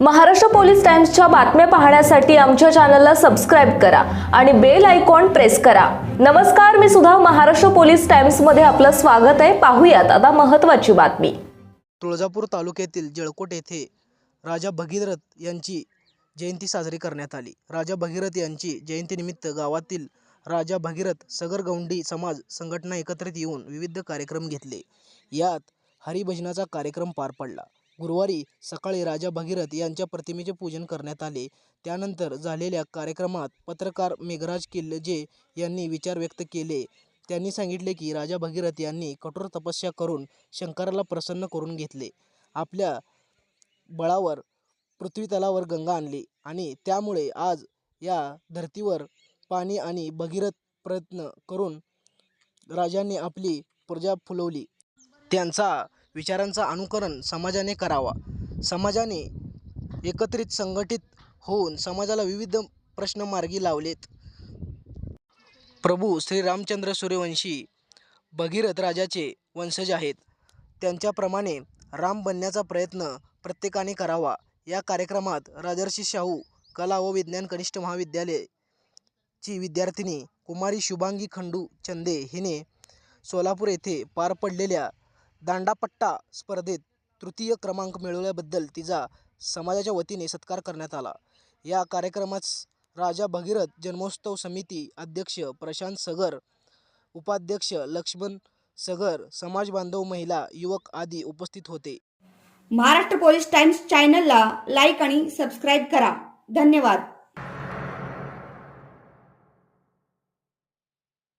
Maharashtra police टाइम्सच्या बातम्या पाहण्यासाठी आमच्या चॅनलला सबस्क्राईब करा आणि बेल आयकॉन प्रेस करा. नमस्कार मी सुद्धा महाराष्ट्र पोलीस टाइम्समध्ये आपलं स्वागत आहे. पाहूयात आता महत्त्वाची बातमी. तुळजापूर तालुक्यातील जळकोट येथे राजा भगीरथ यांची जयंती साजरी करण्यात आली. राजा भगीरथ यांची जयंतीनिमित्त गावातील राजा भगीरथ सगरगौंडी समाज संघटना एकत्रित येऊन विविध कार्यक्रम घेतले. यात हरिभजनाचा कार्यक्रम पार पडला. गुरुवारी सकाळी राजा भगीरथ यांच्या प्रतिमेचे पूजन करण्यात आले. त्यानंतर झालेल्या कार्यक्रमात पत्रकार मेघराज किल्लजे यांनी विचार व्यक्त केले. त्यांनी सांगितले की राजा भगीरथ यांनी कठोर तपस्या करून शंकराला प्रसन्न करून घेतले. आपल्या बळावर पृथ्वीतलावर गंगा आणली आणि त्यामुळे आज या धर्तीवर पाणी आणि भगीरथ प्रयत्न करून राजांनी आपली प्रजा फुलवली. त्यांचा विचारांचा अनुकरण समाजाने करावा. समाजाने एकत्रित संघटित होऊन समाजाला विविध प्रश्न मार्गी लावलेत. प्रभू श्री रामचंद्र सूर्यवंशी भगीरथ राजाचे वंशज आहेत. त्यांच्याप्रमाणे राम बनण्याचा प्रयत्न प्रत्येकाने करावा. या कार्यक्रमात राजर्षी शाहू कला व विज्ञान कनिष्ठ महाविद्यालय ची विद्यार्थिनी कुमारी शुभांगी खंडू चंदे हिने सोलापूर येथे पार पडलेल्या दांडापट्टा स्पर्धेत तृतीय क्रमांक मिळवल्याबद्दल तिचा समाजाच्या वतीने सत्कार करण्यात आला. या कार्यक्रमास राजा भगीरथ जन्मोत्सव समिती अध्यक्ष प्रशांत सगर उपाध्यक्ष लक्ष्मण सगर समाज बांधव महिला युवक आदी उपस्थित होते. महाराष्ट्र पोलीस टाइम्स चॅनलला लाईक आणि सबस्क्राईब करा. धन्यवाद.